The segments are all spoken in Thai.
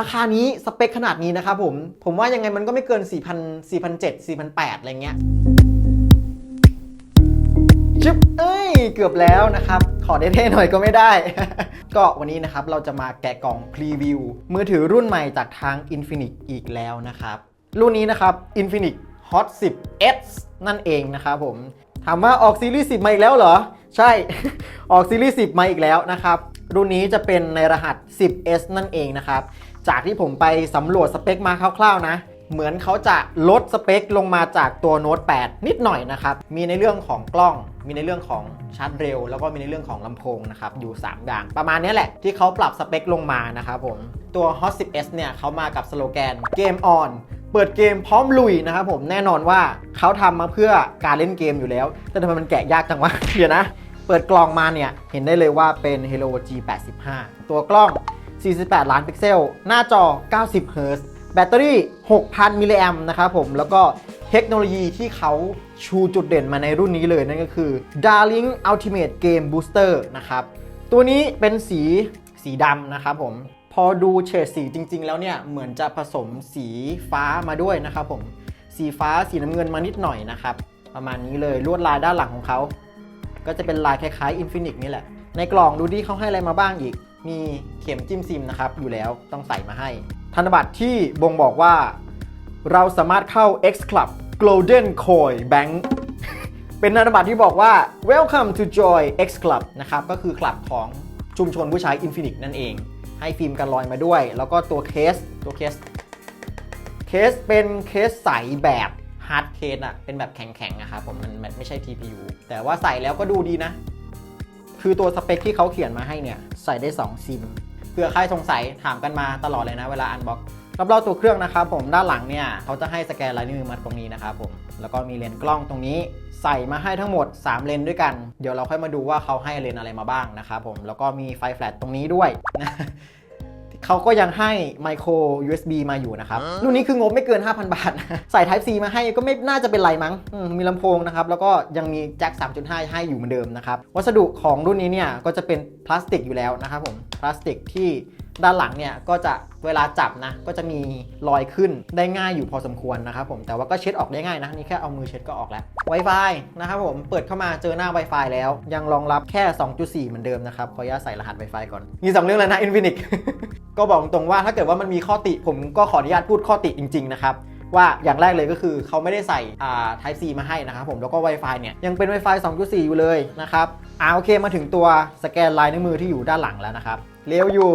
ราคานี้สเปคขนาดนี้นะครับผม ผมว่ายังไงมันก็ไม่เกิน 4,000 4,700 4,800 อะไรเงี้ยชิปเอ้ย เกือบแล้วนะครับ ขอเท่ๆหน่อยก็ไม่ได้ ก็วันนี้นะครับเราจะมาแกะกล่องพรีวิว มือถือรุ่นใหม่จากทาง Infinix อีกแล้วนะครับ รุ่นนี้นะครับ Infinix Hot 10 S นั่นเองนะครับผมถามว่าออกซีรีส์10 มาอีกแล้วเหรอ ใช่ ออกซีรีส์10 มาอีกแล้วนะครับ รุ่นนี้จะเป็นในรหัส 10S นั่นเองนะครับ จากที่ผมไปสำรวจสเปคมาคร่าวๆนะ เหมือนเขาจะลดสเปคลงมาจากตัวโน้ต8 นิดหน่อยนะครับ มีในเรื่องของกล้อง มีในเรื่องของชาร์จเร็ว แล้วก็มีในเรื่องของลำโพงนะครับ อยู่ 3 อย่าง ประมาณนี้แหละที่เขาปรับสเปคลงมานะครับผม ตัว Hot 10s เนี่ยเขามากับสโลแกน Game On เปิดเกมพร้อมลุยนะครับผมแน่นอนว่าเขาทำมาเพื่อการเล่นเกมอยู่แล้ว แต่ทำไมมันแกะยากจังวะเดี๋ยวนะ เปิดกล่องมาเนี่ย เห็นได้เลยว่าเป็น Hello G85 ตัวกล้อง 48 ล้านพิกเซล หน้าจอ 90 เฮิร์ตซ์แบตเตอรี่ 6,000 มิลลิแอมนะครับผม แล้วก็เทคโนโลยีที่เขาชูจุดเด่นมาในรุ่นนี้เลยนั่นก็คือ Darling Ultimate Game Booster นะครับ ตัวนี้เป็นสีสีดำนะครับผม พอดูเฉดสีจริง ๆ แล้วเนี่ย เหมือนจะผสมสีฟ้ามาด้วยนะครับผม สีฟ้าสีน้ำเงินมานิดหน่อยนะครับ ประมาณนี้เลยลวดลายด้านหลังของเขา ก็จะเป็นลายคล้ายๆ Infinix นี่แหละ ในกล่องดูดิเขาให้อะไรมาบ้างอีก มีเข็มจิ้มซิมนะครับอยู่แล้วต้องใส่มาให้ ธนบัตรที่บ่งบอกว่า เราสามารถเข้า X Club Golden Coin Bank เป็นธนบัตรที่บอกว่า Welcome to Joy X Club นะครับก็คือคลับของชุมชนผู้ใช้ Infinix นั่นเอง ให้ฟิล์มกันลอยมาด้วย แล้วก็ตัวเคสตัวเคสเคสเป็นเคสใสแบบฮาร์ดเคสอะเป็นแบบแข็งๆอะครับผมมันไม่ใช่ TPU แต่ว่าใส่แล้วก็ดูดีนะ คือตัวสเปคที่เขาเขียนมาให้เนี่ยใส่ได้ 2 ซิมเผื่อใครสงสัยถามกันมาตลอดเลยนะเวลาอันบ็อกรอบๆตัวเครื่องนะครับผมด้านหลังเนี่ยเขาจะให้สแกนลายนิ้วมือมาตรงนี้นะครับผมแล้วก็มีเลนส์กล้องตรงนี้ ใส่มาให้ทั้งหมด 3 เลนส์ด้วยกัน เดี๋ยวเราค่อยมาดูว่าเขาให้เลนส์อะไรมาบ้างนะครับผมแล้วก็มีไฟแฟลชตรงนี้ด้วย เขาก็ยังให้ micro USB มาอยู่นะครับ รุ่นนี้คืองบไม่เกิน 5,000 บาทนะใส่ Type C มาให้ก็ไม่น่าจะเป็นไรมั้งอืมมีลำโพงนะครับ แล้วก็ยังมีแจ็ค 3.5 ให้อยู่เหมือนเดิมนะครับ วัสดุของรุ่นนี้เนี่ยก็จะเป็นพลาสติกอยู่แล้วนะครับผม พลาสติกที่ ด้านหลังเนี่ยก็จะเวลาจับนะก็จะมีรอยขึ้นได้ง่ายอยู่พอสมควรนะครับผมแต่ว่าก็เช็ดออกได้ง่ายนะนี่แค่เอามือเช็ดก็ออกแล้ว Wi-Fi นะครับผมเปิดเข้ามาเจอหน้า Wi-Fi แล้ว ยังรองรับแค่ 2.4 เหมือนเดิมนะครับขออนุญาตใส่รหัส Wi-Fi ก่อน มี 2 เรื่องแล้วนะ Infinix ก็บอกตรงว่าถ้าเกิดว่ามันมีข้อติผมก็ขออนุญาตพูดข้อติจริงๆนะครับว่าอย่างแรกเลยก็คือเขาไม่ได้ใส่อ่า Type C มาให้นะครับผมแล้วก็ Wi-Fi เนี่ยยังเป็น Wi-Fi 2.4 อยู่เลยนะครับอ่าโอเคมาถึงตัวสแกนลายนิ้วมือที่อยู่ด้านหลังแล้วนะครับเร็วอยู่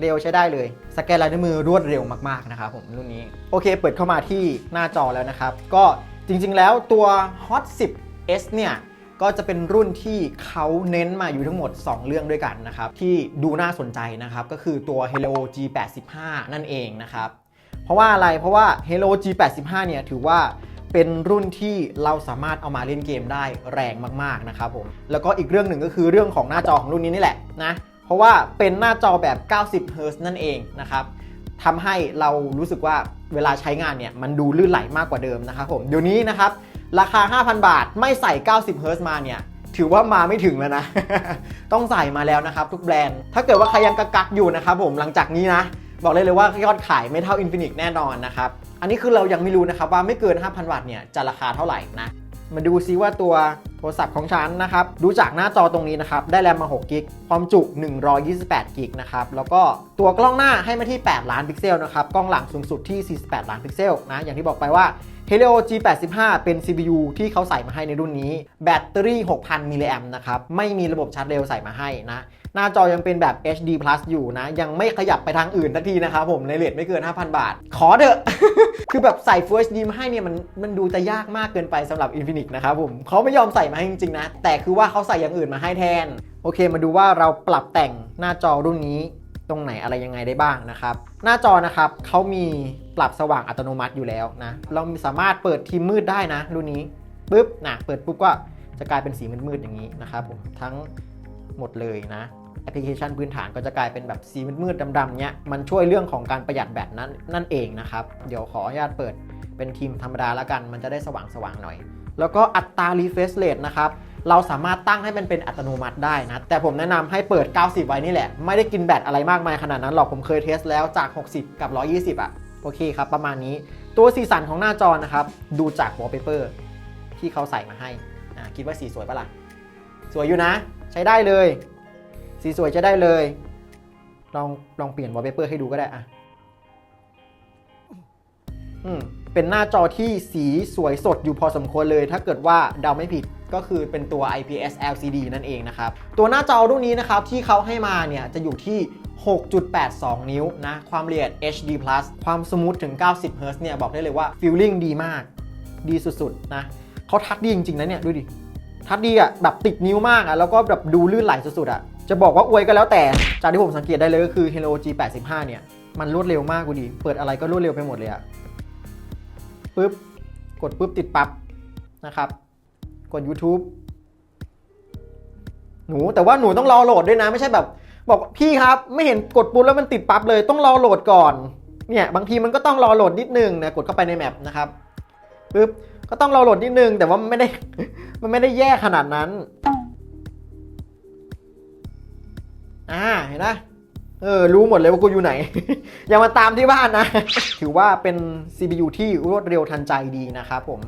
เร็วใช้ได้เลย สแกนลายนิ้วมือรวดเร็วมากๆนะครับผมรุ่นนี้ โอเค เปิดเข้ามาที่หน้าจอแล้วนะครับ ก็จริงๆแล้วตัว Hot 10s เนี่ยก็จะเป็นรุ่นที่เขาเน้นมาอยู่ทั้งหมด 2 เรื่องด้วยกันนะครับ ที่ดูน่าสนใจนะครับ ก็คือตัว Hello G85 นั่นเองนะครับ เพราะว่าอะไรเพราะว่า Hello G85 เนี่ยถือว่าเป็นรุ่นที่เราสามารถเอามาเล่นเกมได้แรงมากๆนะครับผมแล้วก็อีกเรื่องหนึ่งก็คือเรื่องของหน้าจอของรุ่นนี้นี่แหละนะ เพราะว่าเป็นหน้าจอแบบ 90เฮิร์ตซ์นั่นเองนะครับทำให้เรารู้สึกว่าเวลาใช้งานเนี่ยมันดูลื่นไหลมากกว่าเดิมนะครับผมเดี๋ยวนี้นะครับราคา 5,000 บาทไม่ใส่ 90เฮิร์ซมาเนี่ยถือว่ามาไม่ถึงแล้วนะ ต้องใส่มาแล้วนะครับทุกแบรนด์ ถ้าเกิดว่าใครยังกักๆอยู่นะครับผมหลังจากนี้นะ บอกเลยเลยว่ายอดขายไม่เท่า Infinix แน่นอนนะครับ อันนี้คือเรายังไม่รู้นะครับว่าไม่เกิน 5,000บาทเนี่ยจะราคาเท่าไหร่นะ มาดูซิว่าตัว รศัพท์ของฉันนะครับ ดูจากหน้าจอตรงนี้นะครับ ได้แรมมา6กิกความจุ 128กิกนะครับ แล้วก็ตัวกล้องหน้าให้มาที่ 8 ล้านพิกเซลนะครับ กล้องหลังสูงสุดที่ 48 ล้านพิกเซลนะ อย่างที่บอกไปว่า Helio G85 เป็น CPU ที่เขาใส่มาให้ในรุ่นนี้ แบตเตอรี่ 6,000 มิลลิแอมนะครับ ไม่มีระบบชาร์จเร็วใส่มาให้นะ หน้าจอยังเป็นแบบ HD Plus อยู่นะ ยังไม่ขยับไปทางอื่นทักทีนะครับผม ในเลทไม่เกิน 5,000 บาท ขอเถอะ คือแบบใส่ Full HD มาให้เนี่ย มันมันดูจะยากมากเกินไปสำหรับ Infinix นะครับผมเขาไม่ยอมใส่มาให้จริงๆนะ แต่คือว่าเขาใส่อย่างอื่นมาให้แทน โอเค มาดูว่าเราปรับแต่งหน้าจอรุ่นนี้ตรงไหนอะไรยังไงได้บ้างนะครับ หน้าจอนะครับเขามี ปรับสว่างอัตโนมัติอยู่แล้วนะ เราสามารถเปิดทีมมืดได้นะรุ่นนี้ปุ๊บนะเปิดปุ๊บก็จะกลายเป็นสีมืดๆอย่างนี้นะครับผมทั้งหมดเลยนะแอปพลิเคชันพื้นฐานก็จะกลายเป็นแบบสีมืดๆดำๆเนี้ยมันช่วยเรื่องของการประหยัดแบตนั้นนั่นเองนะครับ เดี๋ยวขออนุญาตเปิดเป็นทีมธรรมดาแล้วกัน มันจะได้สว่างๆหน่อย แล้วก็อัตรา refresh rate นะครับ เราสามารถตั้งให้มันเป็นอัตโนมัติได้นะ แต่ผมแนะนำให้เปิด 90 ไว้นี่แหละ ไม่ได้กินแบตอะไรมากมายขนาดนั้นหรอกผมเคยเทสแล้วจาก 60 กับ 120อะ โอเคครับ ประมาณนี้ตัวสีสันของหน้าจอนะครับ ดูจาก wallpaper ที่เขาใส่มาให้คิดว่าสีสวยปะล่ะ สวยอยู่นะ ใช้ได้เลย สีสวยจะได้เลย ลองลองเปลี่ยน wallpaper ให้ดูก็ได้อะอืมเป็นหน้าจอที่สีสวยสดอยู่พอสมควรเลย ถ้าเกิดว่าเดาไม่ผิดก็คือเป็นตัว IPS LCD นั่นเองนะครับ ตัวหน้าจอรุ่นนี้นะครับที่เขาให้มาเนี่ยจะอยู่ที่ 6.82 นิ้วนะ ความละเอียด HD+ ความสมูทถึง 90 Hz เนี่ย บอกได้เลยว่าฟีลลิ่งดีมาก ดีสุดๆ นะเขาทัดดีจริง ๆ นะเนี่ย ดูดิ ทัดดีอะ แบบติดนิ้วมากอะ แล้วก็แบบดูลื่นไหลสุดๆ อะ จะบอกว่าอวยก็แล้วแต่ จากที่ผมสังเกตได้เลยก็คือ Hello G85 เนี่ย มันรวดเร็วมากกูดิเปิดอะไรก็รวดเร็วไปหมดเลยอะปึ๊บ กดปึ๊บติดปั๊บนะครับ กด YouTube หนูแต่ว่าหนูต้องรอโหลดด้วยนะ ไม่ใช่แบบ บอกพี่ครับไม่เห็นกดปุ๊บแล้วมันติดปั๊บเลยต้องรอโหลดก่อนเนี่ยบางทีมันก็ต้องรอโหลดนิดนึงนะกดเข้าไปในแมปนะครับปึ๊บก็ต้องรอโหลดนิดนึง แต่ว่ามันไม่ได้มันไม่ได้แย่ขนาดนั้นอ่าเห็นไหมเออรู้หมดเลยว่ากูอยู่ไหน อย่ามาตามที่บ้านนะ ถือว่าเป็น CPU ที่รวดเร็วทันใจดีนะครับผม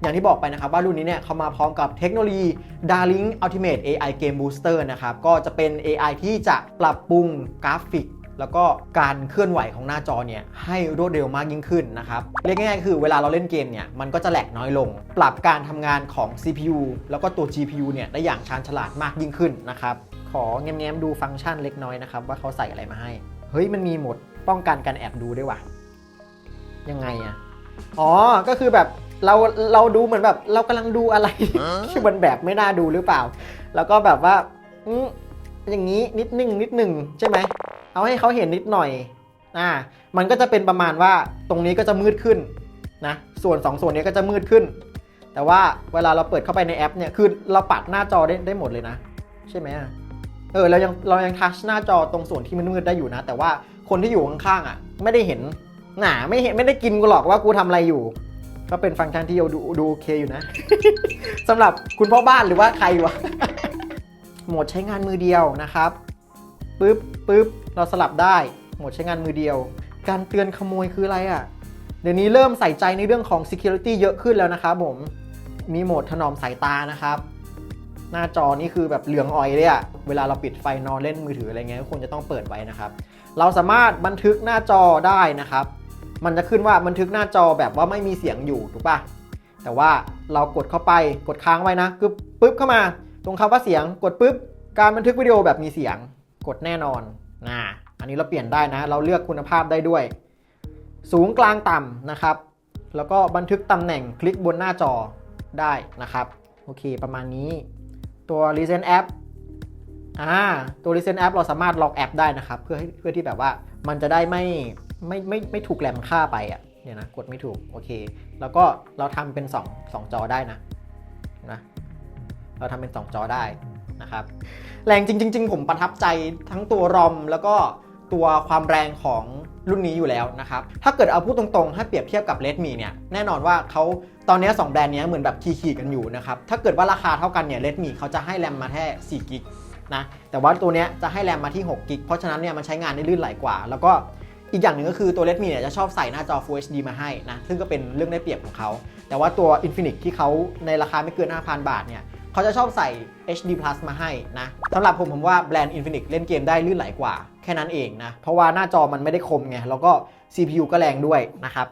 อย่างที่บอกไปนะครับว่ารุ่นนี้เนี่ยเขามาพร้อมกับเทคโนโลยี Darling Ultimate AI Game Booster นะครับ ก็จะเป็น AI ที่จะปรับปรุงกราฟิกแล้วก็การเคลื่อนไหวของหน้าจอเนี่ยให้รวดเร็วมากยิ่งขึ้นนะครับ เรียกง่ายๆคือเวลาเราเล่นเกมเนี่ยมันก็จะแหลกน้อยลง ปรับการทำงานของ CPU แล้วก็ตัว GPU เนี่ยได้อย่างชาญฉลาดมากยิ่งขึ้นนะครับ ขอแง้มๆดูฟังก์ชันเล็กน้อยนะครับ ว่าเขาใส่อะไรมาให้ เฮ้ยมันมีโหมดป้องกันการแอบดูด้วยว่ะยังไงอะอ๋อ ก็คือแบบ เราเราดูเหมือนแบบ เรากำลังดูอะไรที่มันแบบไม่น่าดูหรือเปล่า แล้วก็แบบว่าอืมอย่างนี้นิดนึงนิดนึงใช่ไหมเอาให้เขาเห็นนิดหน่อยอ่ามันก็จะเป็นประมาณว่าตรงนี้ก็จะมืดขึ้นนะส่วน2ส่วนนี้ก็จะมืดขึ้น แต่ว่าเวลาเราเปิดเข้าไปในแอปเนี่ยคือเราปัดหน้าจอได้ได้หมดเลยนะ ใช่ไหมอะเออเรายังเรายังทัชหน้าจอตรงส่วนที่มันมืดได้อยู่นะ แต่ว่าคนที่อยู่ข้างๆอะ ไม่ได้เห็นหนาไม่เห็นไม่ได้กินกูหรอกว่ากูทำอะไรอยู่ ก็เป็นฟังก์ชันที่ดูดูโอเคอยู่นะ สำหรับคุณพ่อบ้านหรือว่าใครวะ โหมดใช้งานมือเดียวนะครับปึ๊บปึ๊บเราสลับได้ โหมดใช้งานมือเดียว การเตือนขโมยคืออะไรอะ่ะ เดี๋ยวนี้เริ่มใส่ใจในเรื่องของ Security เยอะขึ้นแล้วนะครับผม มีโหมดถนอมสายตานะครับ หน้าจอนี่คือแบบเหลืองอ่อยเลยอะเวลาเราปิดไฟนอนเล่นมือถืออะไรเงี้ยก็ควรจะต้องเปิดไว้นะครับ เราสามารถบันทึกหน้าจอได้นะครับ มันจะขึ้นว่าบันทึกหน้าจอแบบว่าไม่มีเสียงอยู่ถูกปะแต่ว่าเรากดเข้าไปกดค้างไว้นะกึบปึ๊บเข้ามา ตรงคำว่าเสียงกดปึ๊บการบันทึกวิดีโอแบบมีเสียงกดแน่นอนนะอันนี้เราเปลี่ยนได้นะ เราเลือกคุณภาพได้ด้วย สูงกลางต่ำนะครับ แล้วก็บันทึกตำแหน่งคลิกบนหน้าจอได้นะครับ โอเคประมาณนี้ ตัว Recent App อ่าตัว Recent App เราสามารถล็อกแอปได้นะครับ เพื่อเพื่อที่แบบว่ามันจะได้ไม่ ไม่ไม่ไม่ถูกแรมค่าไปอะเนี่ยนะกดไม่ถูกโอเค แล้วก็เราทำเป็น2 2จอได้นะนะเราทำเป็น 2 จอได้นะครับแรงจริง ๆ ผมประทับใจทั้งตัวรอมแล้วก็ตัวความแรงของรุ่นนี้อยู่แล้วนะครับ ถ้าเกิดเอาพูดตรงๆให้เปรียบเทียบกับ Redmi เนี่ย แน่นอนว่าเขาตอนนี้ 2 แบรนด์นี้เหมือนแบบขี่ๆกันอยู่นะครับ ถ้าเกิดว่าราคาเท่ากันเนี่ย Redmi เขาจะให้แรมมาแค่4กิกนะ แต่ว่าตัวนี้จะให้แรมมาที่6กิก เพราะฉะนั้นเนี่ยมันใช้งานได้ลื่นไหลกว่า แล้วก็ อีกอย่างหนึ่งก็คือตัว Redmi เนี่ยจะชอบใส่หน้าจอ Full HD มาให้นะซึ่งก็เป็นเรื่องได้เปรียบของเขา แต่ว่าตัว Infinix ที่เขาในราคาไม่เกิน 5,000 บาทเนี่ยเขาจะชอบใส่ HD Plus มาให้นะสำหรับผมผมว่าแบรนด์ Infinix เล่นเกมได้ลื่นไหลกว่า แค่นั้นเองนะ เพราะว่าหน้าจอมันไม่ได้คมไงแล้วก็ CPU ก็แรงด้วยนะครับ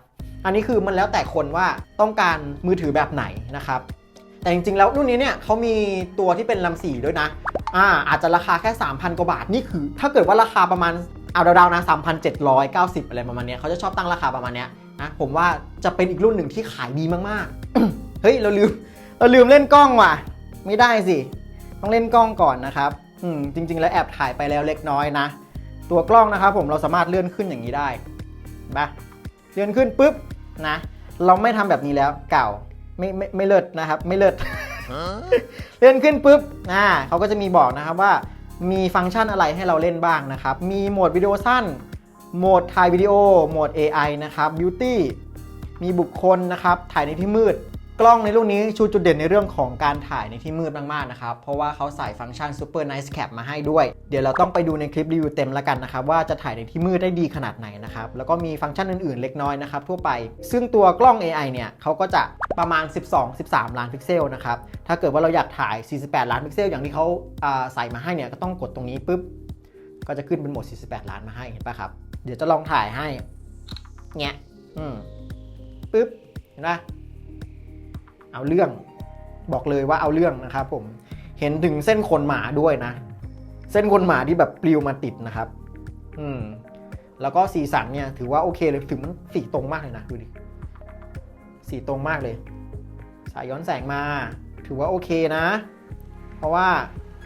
อันนี้คือมันแล้วแต่คนว่าต้องการมือถือแบบไหนนะครับแต่จริงๆ แล้วรุ่นนี้เนี่ยเขามีตัวที่เป็นลำสีด้วยนะ อ่า อาจจะราคาแค่ 3,000 กว่าบาท นี่คือ ถ้าเกิดว่าราคาประมาณ เอาดาวๆนะ3,790 อะไรประมาณเนี้ยเขาจะชอบตั้งราคาประมาณเนี้ยนะผมว่าจะเป็นอีกรุ่นหนึ่งที่ขายดีมากๆ เฮ้ย เราลืม เราลืมเล่นกล้องว่ะ ไม่ได้สิ ต้องเล่นกล้องก่อนนะครับ อืม จริง ๆ แล้วแอบถ่ายไปแล้วเล็กน้อยนะ ตัวกล้องนะครับผมเราสามารถเลื่อนขึ้นอย่างนี้ได้เห็นปะเลื่อนขึ้นปุ๊บนะ เราไม่ทำแบบนี้แล้วเก่าไม่ไม่ไม่เลิศนะครับ ไม่เลิศเลื่อนขึ้นปุ๊บอ่าเขาก็จะมีบอกนะครับว่า มีฟังก์ชันอะไรให้เราเล่นบ้างนะครับ มีโหมดวิดีโอสั้น โหมดถ่ายวิดีโอ โหมด AI นะครับ Beauty มีบุคคลนะครับ ถ่ายในที่มืด กล้องในรุ่นนี้ชูจุดเด่นในเรื่องของการถ่ายในที่มืดมากๆนะครับ เพราะว่าเขาใส่ฟังก์ชัน Super Nice Cap มาให้ด้วย เดี๋ยวเราต้องไปดูในคลิปรีวิวเต็มแล้วกันนะครับ ว่าจะถ่ายในที่มืดได้ดีขนาดไหนนะครับ แล้วก็มีฟังก์ชันอื่นๆเล็กน้อยนะครับทั่วไป ซึ่งตัวกล้อง AI เนี่ยเขาก็จะประมาณ 12-13 ล้านพิกเซลนะครับ ถ้าเกิดว่าเราอยากถ่าย 48 ล้านพิกเซล อย่างที่เขาอ่าใส่มาให้เนี่ยก็ต้องกดตรงนี้ปุ๊บก็จะขึ้นเป็นโหมด 48 ล้านมาให้เห็นปะครับ เดี๋ยวจะลองถ่ายให้เงี้ยอืมปุ๊บเห็นปะ เอาเรื่อง บอกเลยว่าเอาเรื่องนะครับผมเห็นถึงเส้นขนหมาด้วยนะ เส้นขนหมาที่แบบปลิวมาติดนะครับ อืม แล้วก็สีสันเนี่ย ถือว่าโอเคเลยถึงมันสีตรงมากเลยนะดูดิสีตรงมากเลย สายย้อนแสงมา ถือว่าโอเคนะ เพราะว่า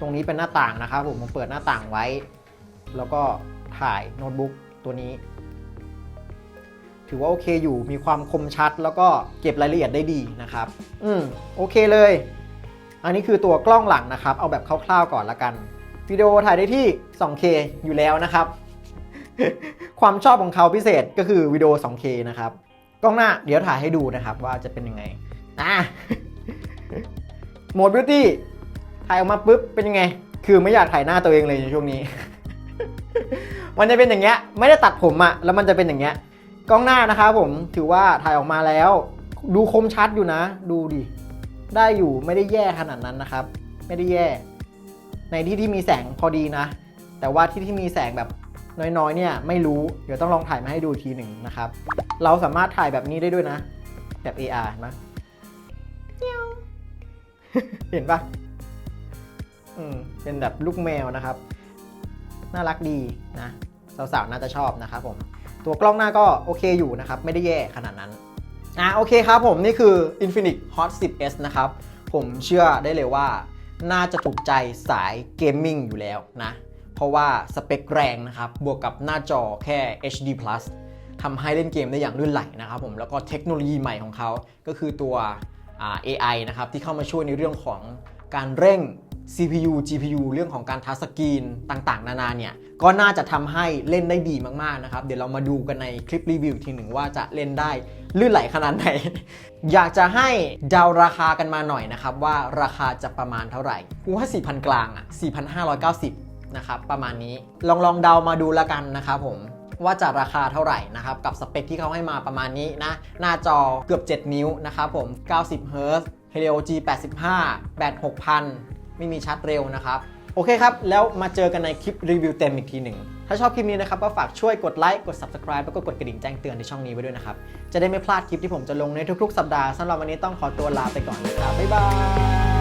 ตรงนี้เป็นหน้าต่างนะครับผมผมเปิดหน้าต่างไว้ แล้วก็ถ่ายโน้ตบุ๊กตัวนี้ ถือว่าโอเคอยู่มีความคมชัด แล้วก็เก็บรายละเอียดได้ดีนะครับ อืมโอเคเลย อันนี้คือตัวกล้องหลังนะครับ เอาแบบคร่าวๆก่อนละกันวิดีโอถ่ายได้ที่ 2K อยู่แล้วนะครับ ความชอบของเขาพิเศษก็คือวิดีโอ 2K นะครับ กล้องหน้าเดี๋ยวถ่ายให้ดูนะครับว่าจะเป็นยังไงอะโหมดบิวตี้ถ่ายออกมาปุ๊บเป็นยังไง คือไม่อยากถ่ายหน้าตัวเองเลยในช่วงนี้ มันจะเป็นอย่างเงี้ย ไม่ได้ตัดผมอะแล้วมันจะเป็นอย่างเงี้ย กล้องหน้านะครับผมถือว่าถ่ายออกมาแล้ว ดูคมชัดอยู่นะ ดูดิ ได้อยู่ไม่ได้แย่ขนาดนั้นนะครับ ไม่ได้แย่ ในที่ที่มีแสงพอดีนะ แต่ว่าที่ที่มีแสงแบบน้อยๆเนี่ยไม่รู้เดี๋ยวต้องลองถ่ายมาให้ดูทีหนึ่งนะครับ เราสามารถถ่ายแบบนี้ได้ด้วยนะ แบบ AR เห็นไหมเงี้ยวเห็นปะอืมเป็นแบบลูกแมวนะครับ น่ารักดีนะสาวๆน่าจะชอบนะครับผม ตัวกล้องหน้าก็โอเคอยู่นะครับ ไม่ได้แย่ขนาดนั้นอะโอเคครับผมนี่คือ Infinix Hot 10s นะครับ ผมเชื่อได้เลยว่า น่าจะถูกใจสายเกมมิ่งอยู่แล้วนะ เพราะว่าสเปคแรงนะครับ บวกกับหน้าจอแค่ HD+ ทำให้เล่นเกมได้อย่างลื่นไหลนะครับผมแล้วก็เทคโนโลยีใหม่ของเขาก็คือตัว AI นะครับที่เข้ามาช่วยในเรื่องของ การเร่ง CPU GPU เรื่องของการทัชสกรีนต่างๆ นานาเนี่ย ก็น่าจะทำให้เล่นได้ดีมากๆนะครับ เดี๋ยวเรามาดูกันในคลิปรีวิวทีหนึ่งว่าจะเล่นได้ลื่นไหลขนาดไหน อยากจะให้เดาราคากันมาหน่อยนะครับ ว่าราคาจะประมาณเท่าไหร่กูว่า 4,000 กลางอะ 4,590 นะครับประมาณนี้ลองลองเดามาดูละกันนะครับผมว่าจะราคาเท่าไหร่นะครับ กับสเปคที่เขาให้มาประมาณนี้นะ หน้าจอเกือบ 7 นิ้วนะครับผม90 Hz Helio G85 แบต6,000 ไม่มีชาร์จเร็วนะครับ โอเคครับ แล้วมาเจอกันในคลิปรีวิวเต็มอีกทีหนึ่ง ถ้าชอบคลิปนี้นะครับก็ฝากช่วยกดไลค์กด Subscribe แล้วก็กดกระดิ่งแจ้งเตือนในช่องนี้ไว้ด้วยนะครับ จะได้ไม่พลาดคลิปที่ผมจะลงในทุกๆ สัปดาห์สำหรับวันนี้ต้องขอตัวลาไปก่อนนะครับบ๊ายบาย